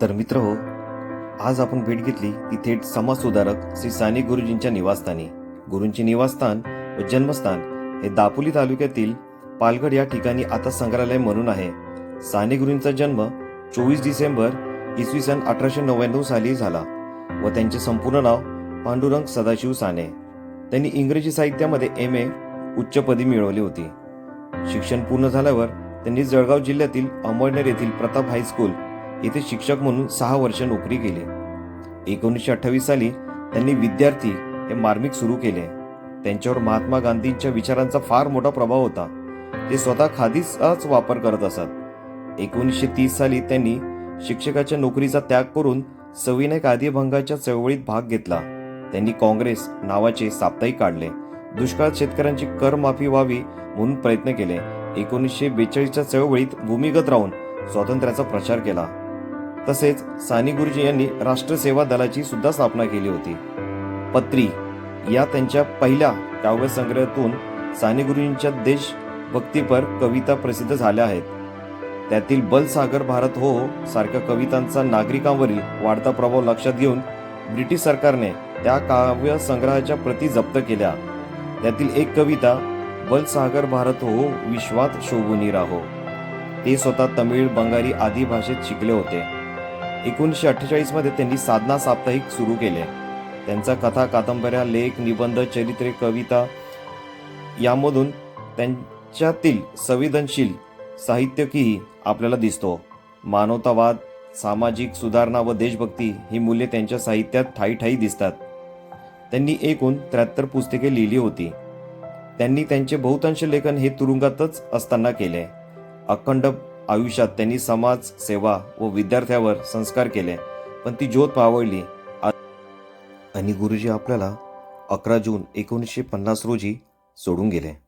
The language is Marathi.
तर मित्र हो आज आपण भेट घेतली ती थेट समाजसुधारक श्री साने गुरुजींच्या निवासस्थानी. गुरूंचे निवासस्थान व जन्मस्थान हे दापोली तालुक्यातील पालगड या ठिकाणी आता संग्रहालय म्हणून आहे. साने गुरूंचा जन्म चोवीस डिसेंबर इसवी सन अठराशे नव्याण्णव साली झाला व त्यांचे संपूर्ण नाव पांडुरंग सदाशिव साने. त्यांनी इंग्रजी साहित्यामध्ये एम ए उच्चपदी मिळवली होती. शिक्षण पूर्ण झाल्यावर त्यांनी जळगाव जिल्ह्यातील अंबळनेर येथील प्रताप हायस्कूल येथे शिक्षक म्हणून सहा वर्ष नोकरी केली. एकोणीसशे अठ्ठावीस साली त्यांनी विद्यार्थी हे मार्मिक सुरू केले. त्यांच्यावर महात्मा गांधींच्या विचारांचा फार मोठा प्रभाव होता. ते स्वतः खादीचाच वापर करत असत. एकोणीसशे तीस साली त्यांनी शिक्षकाच्या नोकरीचा त्याग करून सविनय कायदेभंगाच्या चळवळीत भाग घेतला. त्यांनी काँग्रेस नावाचे साप्ताहिक काढले. दुष्काळात शेतकऱ्यांची करमाफी व्हावी म्हणून प्रयत्न केले. एकोणीसशे बेचाळीसच्या चळवळीत भूमिगत राहून स्वातंत्र्याचा प्रचार केला. तसेच साने गुरुजी यांनी राष्ट्रसेवा दलाची सुद्धा स्थापना केली होती. पत्री या त्यांच्या पहिल्या काव्यसंग्रहातून साने गुरुजींच्या देशभक्तीपर कविता प्रसिद्ध झाल्या आहेत. त्यातील बलसागर भारत हो सारख्या कवितांचा नागरिकांवरील वाढता प्रभाव लक्षात घेऊन ब्रिटिश सरकारने त्या काव्य संग्रहाच्या प्रती जप्त केल्या. त्यातील एक कविता बलसागर भारत हो विश्वात शोभुनी राहो. ते स्वतः तमिळ बंगाली आदी भाषेत शिकले होते. एकोणीसशे अठ्ठेचाळीसमध्ये त्यांनी साधना साप्ताहिक सुरू केले. त्यांचा कथा कादंबऱ्या लेख निबंध चरित्रे कविता यामधून त्यांच्यातील संवेदनशील साहित्यकीही आपल्याला दिसतो. मानवतावाद सामाजिक सुधारणा व देशभक्ती ही मूल्ये त्यांच्या साहित्यात ठाई ठाई दिसतात. त्यांनी एकूण त्र्याहत्तर पुस्तके लिहिली होती. त्यांनी त्यांचे बहुतांश लेखन हे तुरुंगातच असताना केले. अखंड आयुष्यात त्यांनी समाज सेवा व विद्यार्थ्यावर संस्कार केले पण ती ज्योत पावळली. आणि गुरुजी आपल्याला अकरा जून एकोणीसशे पन्नास रोजी सोडून गेले.